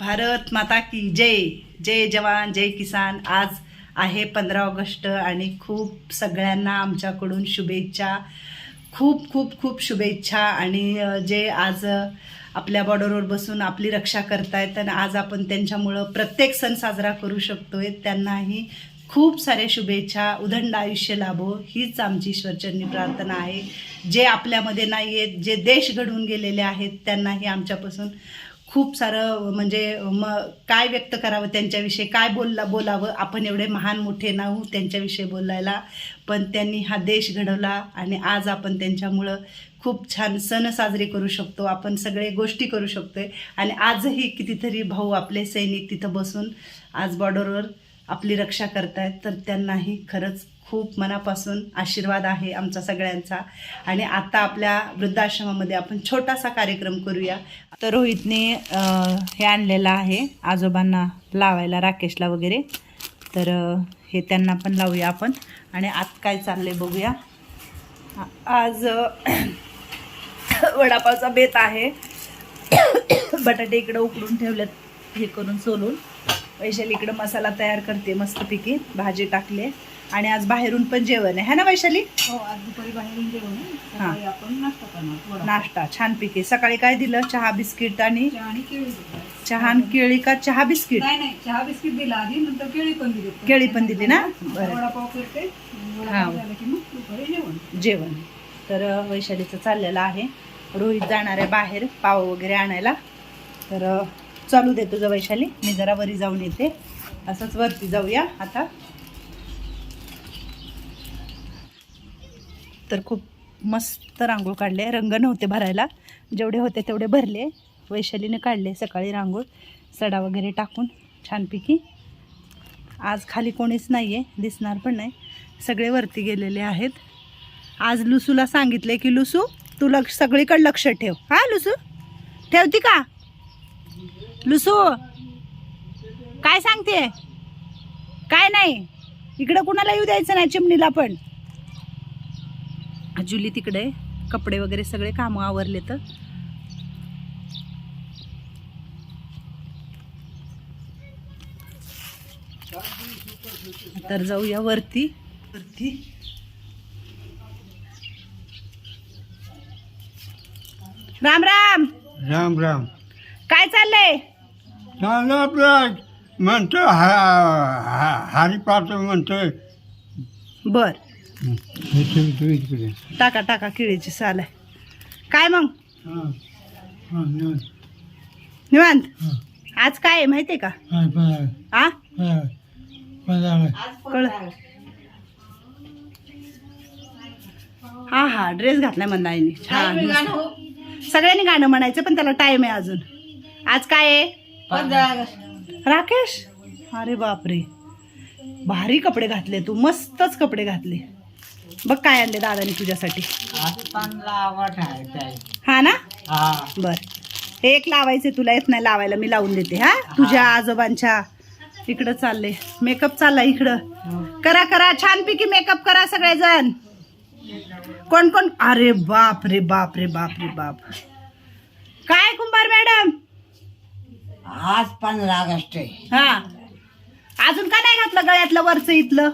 भारत माता की जय. जय जवान जय किसान. आज आहे पंधरा ऑगस्ट आणि खूप सगळ्यांना आमच्याकडून शुभेच्छा. खूप खूप खूप शुभेच्छा आणि जे आज आपल्या बॉर्डरवर बसून आपली रक्षा करतायत आणि आज आपण त्यांच्यामुळं प्रत्येक सण साजरा करू शकतोय त्यांनाही खूप साऱ्या शुभेच्छा. उदंड आयुष्य लाभो हीच आमची ईश्वरचरणी प्रार्थना आहे. जे आपल्यामध्ये नाही आहेत जे देश घडवून गेलेले आहेत त्यांनाही आमच्यापासून खूप सारं म्हणजे म काय व्यक्त करावं त्यांच्याविषयी काय बोलला बोलावं आपण एवढे महान मोठे नाहू त्यांच्याविषयी बोलायला. पण त्यांनी हा देश घडवला आणि आज आपण त्यांच्यामुळं खूप छान सण साजरे करू शकतो. आपण सगळे गोष्टी करू शकतोय. आणि आजही कितीतरी भाऊ आपले सैनिक तिथं बसून आज बॉर्डरवर आपली रक्षा करतायत. तर त्यांनाही खरंच खूप मनापासून आशीर्वाद आहे आमचा सगळ्यांचा. आणि आता आपल्या वृद्धाश्रमामध्ये आपण छोटासा कार्यक्रम करूया. तर रोहितने हे आणलेलं आहे आजोबांना लावायला राकेशला वगैरे. तर हे त्यांना पण लावूया आपण. आणि आत काय चाललंय बघूया. आज वडापावचा बेत आहे. बटाटे इकडं उकडून ठेवलेत हे करून सोलून. वैशाली इकडं मसाला तयार करते मस्तपैकी. भाजी टाकले. आणि आज बाहेरून पण जेवण आहे. है ना वैशाली? हो आज दुपारी बाहेरून जेवण आहे. सकाळी आपण नाश्ता करणार वडा. नाश्ता छानपैकी सकाळी काय दिलं? चहा बिस्किट आणि? चहा आणि केळी दिली. चहा आणि केळी का चहा बिस्किट? नाही नाही. चहा बिस्किट दिला आधी नंतर केळी पण दिली. केळी पण दिली ना? बरं. वडापाव करते. वडापाव झाला की मग दुपारी जेवण. जेवण. तर अ, वैशालीचं चाललेलं आहे. रोहित जाणार आहे बाहेर पाव वगैरे आणायला. तर अ, चालू दे तुझं वैशाली. मी जरा वरी जाऊन येते. असंच वरती जाऊया. आता तर खूप मस्त रांगोळ काढले. रंग नव्हते भरायला. जेवढे होते तेवढे भरले. वैशालीने काढले सकाळी रांगोळ. सडा वगैरे टाकून छानपैकी. आज खाली कोणीच नाही आहे दिसणार पण नाही. सगळे वरती गेलेले आहेत. आज लुसूला सांगितले की लुसू तू लक्ष सगळीकडे लक्ष ठेव. हा लुसू? ठेवती का? लुसू काय सांगते काय नाही. इकडं कुणाला येऊ द्यायचं नाही चिमणीला पण. जुली तिकडे कपडे वगैरे सगळे कामं आवरले तर. तर जाऊया वरती. वरती. राम राम. राम राम. काय चाललंय? चाललं आपलं. म्हणतो हा हरिपाठ म्हणतोय. बर. हे टाका टाका किळीची साल आहे. काय मग? निवांत. आज काय आहे माहितीये का? हाय, बरं. आ. कळ हा हा ड्रेस घातलाय मंदाईने छान हो. सगळ्यांनी गाणं म्हणायचं पण त्याला टाइम आहे अजून. आज काय आहे? राकेश? अरे बापरे. भारी कपडे घातले तू मस्तच कपडे घातले. बघ काय आणले दादानी तुझ्यासाठी. हा ना? बर. हे एक लावायचे तुला येत नाही लावायला मी लावून देते हा? तुझ्या आजोबांच्या इकडं चालले. मेकअप चाललाय इकडं. करा करा छानपैकी मेकअप करा सगळेजण. कोण कोण? अरे बाप रे बाप रे बाप रे बाप. काय कुंभार मॅडम? आज पंधरा ऑगस्ट आहे. हा. अजून का नाही घातलं गळ्यातलं वरचं इथलं?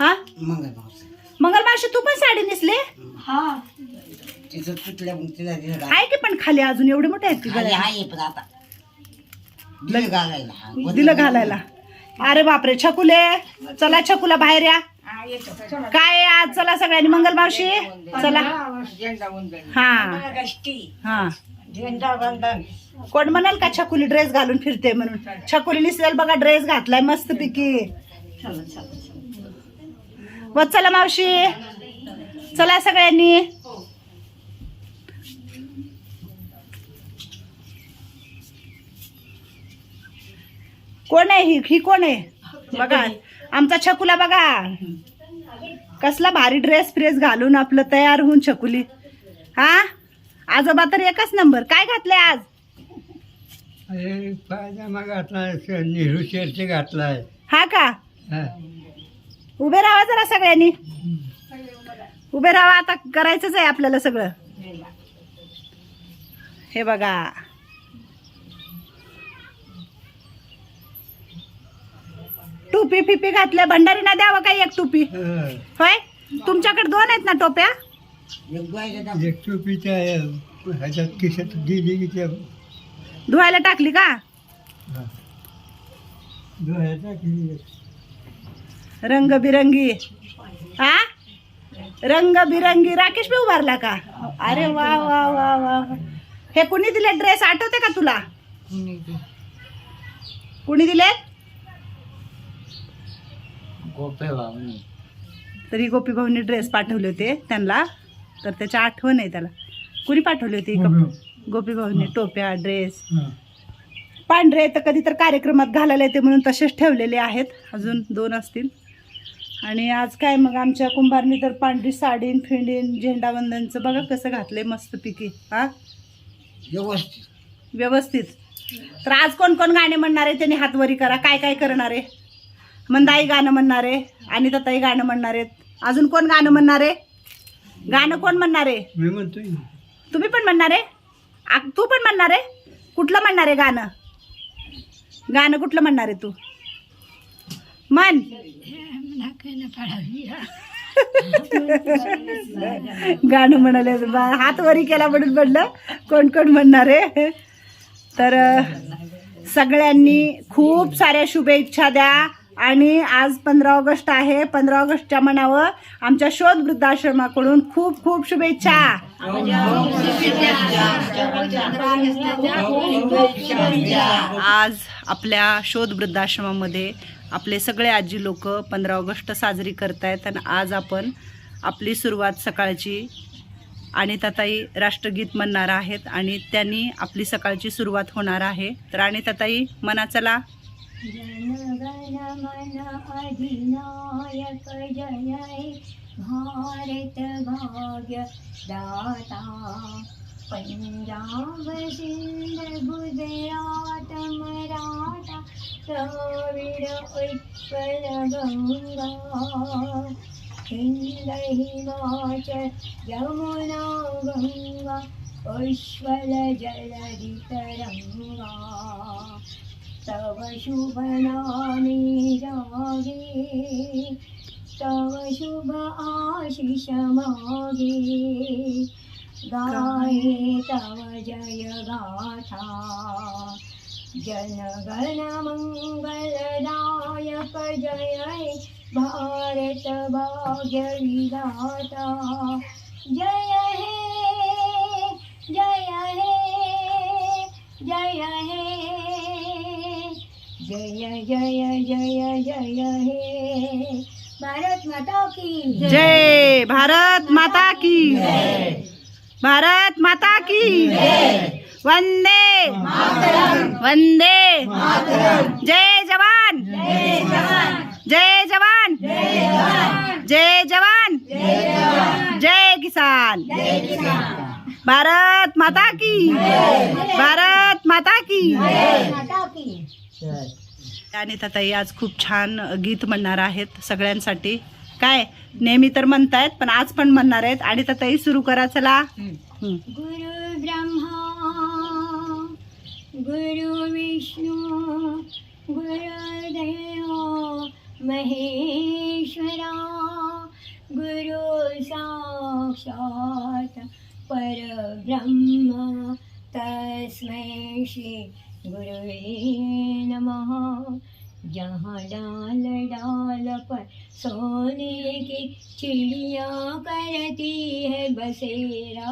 हा? मंगळवार मंगलमावशी तू पण साडी नेसले? हा. तिचं तुटल्या मग तिला दिलं आहे की पण खाली अजून? एवढे मोठे आहेत खाली गळ्यात. आहे पण आता. दिलं घालायला. दिलं घालायला. अरे बापरे छकुले. चला छकुला बाहेर या. काय आहे आज? चला सगळ्यांनी. मंगल मावशी चला. हा. हा. झेंडा वंदन कोण म्हणाल का छकुली ड्रेस घालून फिरते म्हणून? छकुली निसलेल बघा ड्रेस घातलाय मस्त पिकी व चला मावशी. चला सगळ्यांनी. कोण आहे ही? ही कोण आहे? बघा आमचा छकुला बघा. कसला भारी ड्रेस फ्रेस घालून आपलं तयार होऊन छकुली. हा? आजोबा तर एकच नंबर. काय घातलंय आज? पायजामा घातलाय नेहरू शर्ट घातलाय. हा का? हा. उभे राहा जरा सगळ्यांनी. उभे राहा आता करायचंच आहे आपल्याला सगळं. हे बघा. टोपी फिपी घातल्या. भंडारीना द्यावं काही एक टोपी? होय? तुमच्याकडे दोन आहेत ना टोप्या? एक टोपीच्या धुवायला टाकली का? धुवायला टाकली. रंगबिरंगी. हा रंगबिरंगी. राकेश बी उभारला का? अरे वा वा वा वा. हे कुणी दिले? ड्रेस आठवते का तुला? कुणी दिले? तरी गोपी भाऊनी ड्रेस पाठवले होते त्यांना. तर त्याची आठवण आहे त्याला. कुणी पाठवले होते? गोपी- गोपी भाऊनी. टोप्या ड्रेस. पांढरे तर कधी तर कार्यक्रमात घालायला येते म्हणून तसेच ठेवलेले आहेत. अजून दोन असतील. आणि आज काय मग आमच्या कुंभारनी तर पांढरी साडीन फिंडीन झेंडावंदनचं बघा कसं घातलंय मस्तपैकी हा? व्यवस्थित. व्यवस्थित. तर आज कोण कोण गाणे म्हणणार आहे? त्यांनी हातवरी करा. काय काय करणार आहे? मंदाई गाणं म्हणणार आहे. आणि तताई गाणं म्हणणार आहेत. अजून कोण गाणं म्हणणार आहे? गाणं कोण म्हणणार आहे? मी म्हणतोय. तुम्ही पण म्हणणार आहे? तू पण म्हणणार आहे? कुठलं म्हणणार आहे गाणं? गाणं कुठलं म्हणणार आहे तू? मन. गाणं म्हणाले बा- हात वरी केला म्हणून म्हणलं. कोण कोण म्हणणार आहे? तर सगळ्यांनी खूप साऱ्या शुभेच्छा द्या. आणि आज पंधरा ऑगस्ट आहे. पंधरा ऑगस्टच्या मनावर आमच्या शोध वृद्धाश्रमाकडून खूप खूप शुभेच्छा. आज आपल्या शोध वृद्धाश्रमामध्ये आपले सगळे आजी लोक पंधरा ऑगस्ट साजरी करतायत आणि आज आपण आपली सुरुवात सकाळची आणि ताताई राष्ट्रगीत म्हणणार आहेत आणि त्यांनी आपली सकाळची सुरुवात होणार आहे. तर आणि ताताई मना चला. जनगणमन अधिनायक पंजाब सिंध गुजरात मराठा द्रविड उत्कल गंगा। हिंद हिमाचल यमुना गंगा उष्वल जलधि तरंगा तव शुभ नामे जागे तव शुभ आशिष मागे। गाये तव जय गाथा जनगण मंगलदायक जय हे भारत भाग्य विधाता। जय हे जय हे जय हे। जय जय जय जय हे। भारत माता की जय। भारत माता की भारत माता की वंदे। वंदे। जय जवान। जय जवान। जय जवान। जय किसान। भारत माता की भारत माता की आणि ताई आज खूप छान गीत म्हणणार आहेत सगळ्यांसाठी. काय नेहमी तर म्हणतायत पण आज पण म्हणणार आहेत. आणि ताई सुरू करा चला. हं. गुरु ब्रह्मा गुरु विष्णू गुरुदेव महेश्वरा गुरु साक्षात परब्रह्म तस्मै श्री गुरुवे नमः। जहाँ डाल डाल पर सोने की चिड़िया करती है बसेरा।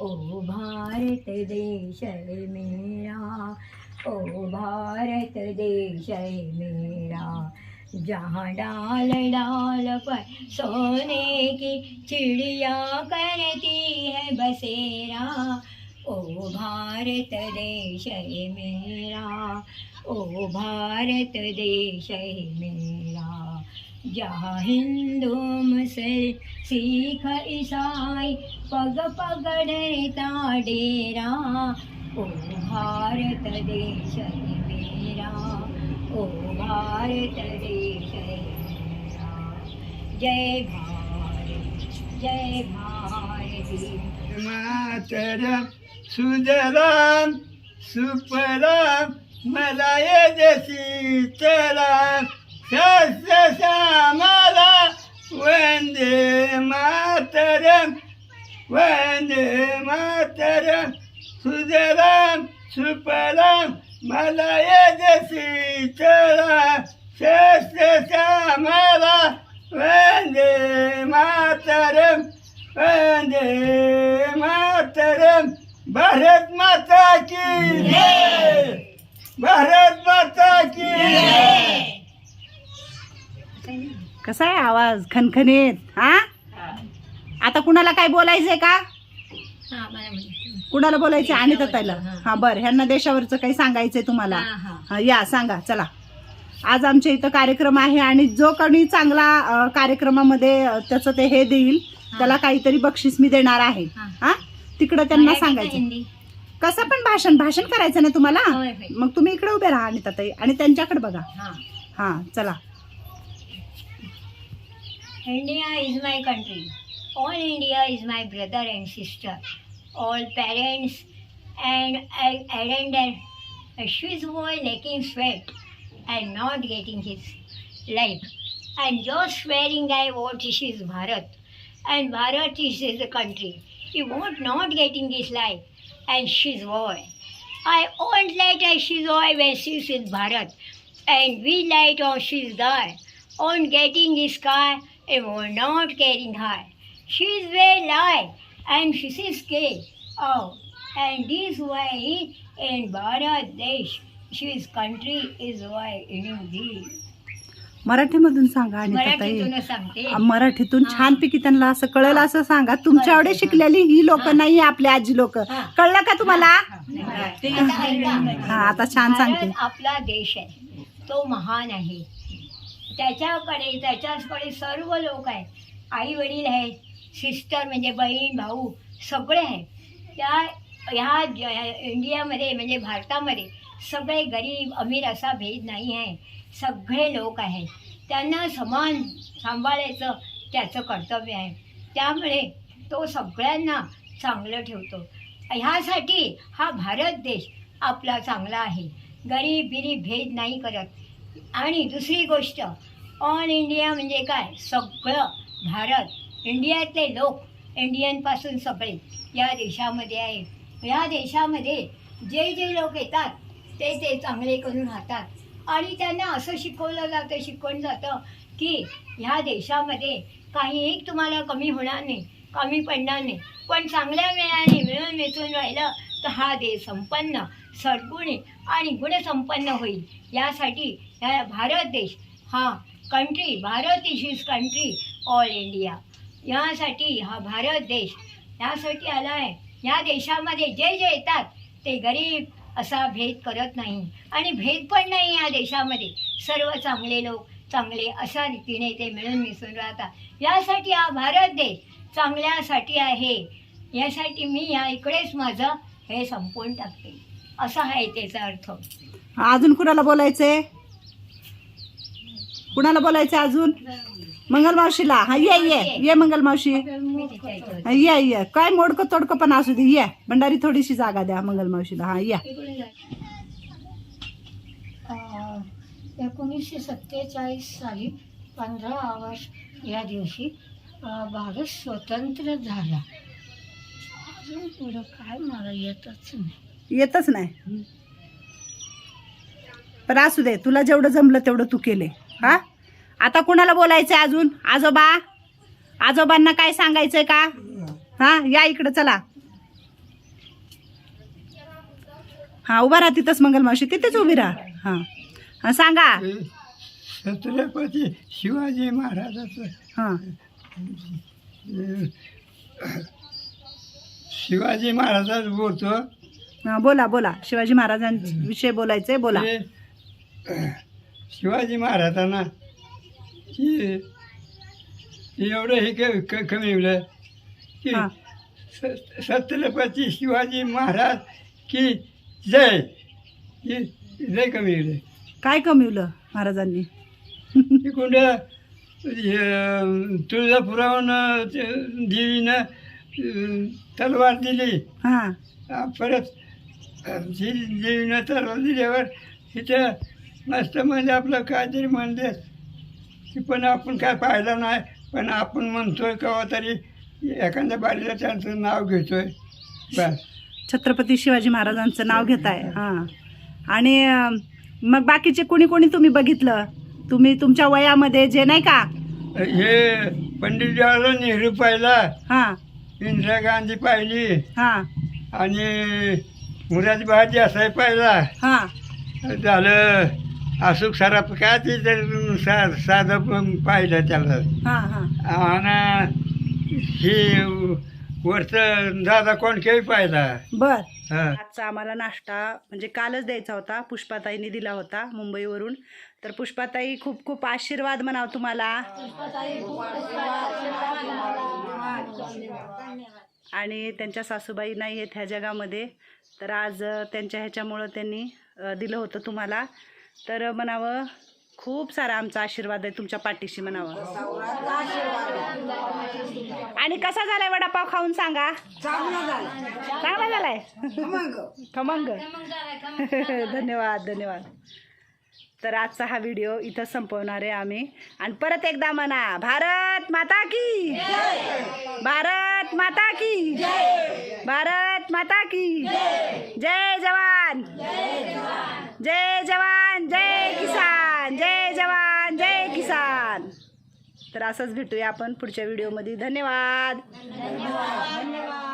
ओ भारत देश है मेरा ओ भारत देश है मेरा। जहाँ डाल डाल पर सोने की चिड़िया करती है बसेरा। ओ भारत देश है मेरा ओ भारत देश है मेरा। जहाँ हिंदू मुसल सिख ईसाई पग पग डरता डेरा ओ भारत देश मेरा ओ भारत देश मेरा। जय भारत जय भारत। मातरम सुजलाम सुफलाम मला ये जशी चलाम सस्यश्यामला वंदे मातरम वंदे मातरम सुजलाम सुफलाम मला यजसी चला सस्यश्यामला वंदे मातरम वंदे मातरम भारत माता की जय भारत माता की जय कसा आहे आवाज? खनखनीत हा? आता कुणाला काय बोलायचंय का? हा कुणाला बोलायचं आणि ताईला. हा. बरं. ह्यांना देशावरचं काही सांगायचंय तुम्हाला? हा, हा. हा, या सांगा. चला. आज आमच्या इथं कार्यक्रम आहे आणि जो कोणी चांगला कार्यक्रमामध्ये त्याचं ते हे देईल. त्याला काहीतरी बक्षीस मी देणार आहे. हा. तिकडं त्यांना सांगायचं कसं पण भाषण भाषण करायचं ना तुम्हाला. मग तुम्ही इकडे उभे राहा आणि ताई. आणि त्यांच्याकडे बघा. हा चला. India is my country. All India is my brother and sister. All parents and I arrender a Swiss boy lacking sweat and not getting his life. And just swearing I what is his Bharat. And Bharat is the country. He won't not getting his life. And she's boy. I won't let she's boy when she's with Bharat. And we light on she's die. On getting his car, and were not getting high. She's very light, and she is gay. Oh, and this way in Bharat Desh, she's country is why indeed. मराठीमधून सांगा आणि ताई मराठीतूनच सांगते मराठीतून हा. छानपैकी त्यांना असं कळेल असं सांगा तुमच्या एवढे शिकलेली ही लोक. नाही आपली आजी लोक. कळलं का तुम्हाला आता. हा छान सांगते आपला देश आहे तो महान आहे त्याच्याकडे त्याच्याचकडे सर्व लोक आहेत. आई वडील आहेत सिस्टर म्हणजे बहीण भाऊ सगळे आहेत. त्या ह्या ज- इंडियामध्ये म्हणजे भारतामध्ये सगळे गरीब अमीर असा भेद नाही आहे. सगळे लोक आहेत. त्यांना समान सांभाळायचं त्याचं कर्तव्य आहे. त्यामुळे तो सगळ्यांना चांगलं ठेवतो. ह्यासाठी हा भारत देश आपला चांगला आहे. गरीब बिरीब भेद नाही करत. आणि दुसरी गोष्ट ऑल इंडिया म्हणजे काय? सगळं भारत. इंडियातले लोक इंडियनपासून सगळे या देशामध्ये आहे या देशामध्ये जे जे लोक येतात ते ते चांगले करून राहतात. आणि त्यांना असं शिकवलं जातं शिकवून जातं की ह्या देशामध्ये काही एक तुम्हाला कमी होणार नाही कमी पडणार नाही. पण चांगल्या वेळाने मिळून मिसळून राहिलं तर हा देश संपन्न सद्गुणी आणि गुणसंपन्न होईल. यासाठी ह्या भारत देश हा country Bharat is his country all India यासाठी हा भारत देश यासाठी आला आहे. या देशामध्ये जे जे येतात ते गरीब असा भेद करत नाही. आणि भेद पण नाही या देशामध्ये. सर्व चांगले लोक चांगले अशा रीतीने ते मिळून मिसळून राहतात. यासाठी हा भारत देश चांगल्यासाठी आहे. यासाठी मी या इकडेच माझं हे संपवून टाकते. असा आहे त्याचा अर्थ. अजून कुणाला बोलायचं आहे कुणाला बोलायचं अजून? मंगल मावशीला? हा ये ये. ये मंगल मावशी. हा, ये ये. काय मोडकं तोडकं पण असू दे. ये. भंडारी थोडीशी जागा द्या मंगल मावशीला. हा या. एकोणीसशे सत्तेचाळीस साली पंधरा ऑगस्ट या दिवशी भारत स्वतंत्र झाला. अजून पुढं काय मला येतच नाही. येतच नाही. पण असू दे. तुला जेवढं जमलं तेवढं तू केले. हा? आता कुणाला बोलायचंय अजून? आजोबा? आजोबांना काय सांगायचंय का? हा या इकडं चला. हा उभा राहा तिथंच मंगल मावशी. तिथेच उभी राहा. हा. हा सांगा. छत्रपती शिवाजी महाराजाचं हा. शिवाजी महाराजाच बोलतो. हा बोला बोला. शिवाजी महाराजांविषयी बोलायचंय बोला. ते, शिवाजी महाराजांना की एवढं हे क- कमी होलं की हा. स- छत्रपती शिवाजी महाराज की जय. की लय कमी होलं काय कमिवलं महाराजांनी? तिकडं हे, तुळजापुराहून अं, ते देवीनं अं, तलवार दिली. हा. आ, परत अं, जी देवीनं तलवार दिल्यावर तिथं मस्त म्हणजे आपलं काहीतरी म्हणले की पण आपण काय पाहिलं नाही पण आपण म्हणतोय केव्हा तरी एखाद्या बारीला त्यांचं नाव घेतोय. बस. छत्रपती शिवाजी महाराजांचं नाव घेताय हां. आणि अं, मग बाकीचे कोणी कोणी तुम्ही बघितलं? तुम्ही तुमच्या वयामध्ये जे नाही का? हे पंडित जवाहरलाल नेहरू पाहिला. हां. इंदिरा गांधी पाहिली. हां. आणि मुरादबाद देसाई पाहिला. हां. झालं अशोक सराफ काय ते तर सा साधं पण पाहिलं त्याला. हां हां. आणि हे वरचं दादा कोणकेही पाहिला? बर. आजचा आम्हाला नाश्ता म्हणजे कालच द्यायचा होता पुष्पाताईने दिला होता मुंबईवरून. तर पुष्पाताई खूप खूप आशीर्वाद म्हणाव तुम्हाला. आणि त्यांच्या सासूबाई नाही आहेत ह्या जगामध्ये. तर आज त्यांच्या ह्याच्यामुळं त्यांनी दिलं होतं तुम्हाला. तर म्हणावं खूप सारा आमचा आशीर्वाद आहे तुमच्या पाठीशी म्हणावं. आणि कसा झालाय वडापाव खाऊन सांगा? चांगला झालाय? खमंग. धन्यवाद धन्यवाद. तर आजचा हा व्हिडिओ इथं संपवणार आहे आम्ही. आणि परत एकदा म्हणा भारत माता की भारत माता की भारत माता की जय जवान. जय जवान. तर असंच भेटूया आपण पुढच्या व्हिडिओमध्ये धन्यवाद. धन्यवाद.